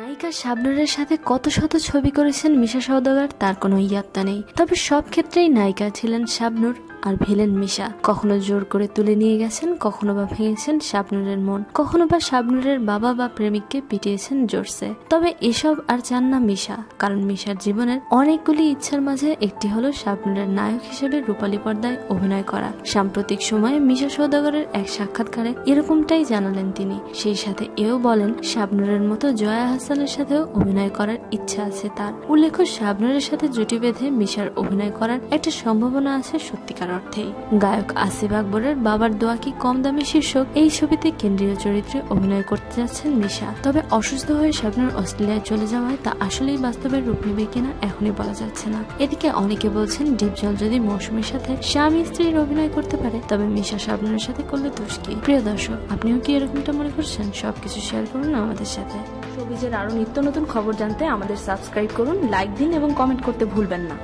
নায়িকা শাবনুরের সাথে কত শত ছবি করেছেন মিশা সওদাগর, তার কোনো ইয়াত্তা নেই। তবে সব ক্ষেত্রেই নায়িকা ছিলেন শাবনুর। আর ভিলেন মিশা। কখনো জোর করে তুলে নিয়ে গেছেন, কখনো বা ভেঙেছেন শাবনুরের মন। কখনো বা শাবনুরের বাবা বা প্রেমিককে পিটিয়েছেন জোরসে। তবে এসব আর চান না মিশা, কারণ মিশার জীবনের অনেকগুলি ইচ্ছার মাঝে একটি হলো শাবনুরের নায়ক হিসেবে রূপালী পর্দায় অভিনয় করা। সাম্প্রতিক সময়ে মিশা সৌদাগরের এক সাক্ষাৎকারে এরকমটাই জানালেন তিনি। সেই সাথে এও বলেন, শাবনুরের মতো জয়া হাসানের সাথেও অভিনয় করার ইচ্ছা আছে তার। উল্লেখ্য, শাবনুরের সাথে জুটি বেঁধে মিশার অভিনয় করার একটা সম্ভাবনা আছে সত্যিকার অর্থেই গায়ক আসিফ আকবরের বাবার দোয়া কি কম দামি শীর্ষক? এই ছবিতে কেন্দ্রীয় চরিত্রে অভিনয় করতে যাচ্ছেন মিশা তবে অসুস্থ হয়ে শাবনুর অস্ট্রেলিয়ায় চলে যাওয়ায় তা আসলেই বাস্তবের রূপ নেবে কিনা এখনই বলা যাচ্ছে না। এদিকে অনেকে বলছেন ডিপজল যদি মৌসুমীর সাথে স্বামী স্ত্রীর অভিনয় করতে পারে, তবে মিশা শাবনুরের সাথে করলে দোষ কি? প্রিয় দর্শক, আপনিও কি এরকমটা মনে করছেন? সবকিছু শেয়ার করুন আমাদের সাথে। শোবিজের আরও নিত্য নতুন খবর জানতে আমাদের সাবস্ক্রাইব করুন লাইক দিন এবং কমেন্ট করতে ভুলবেন না।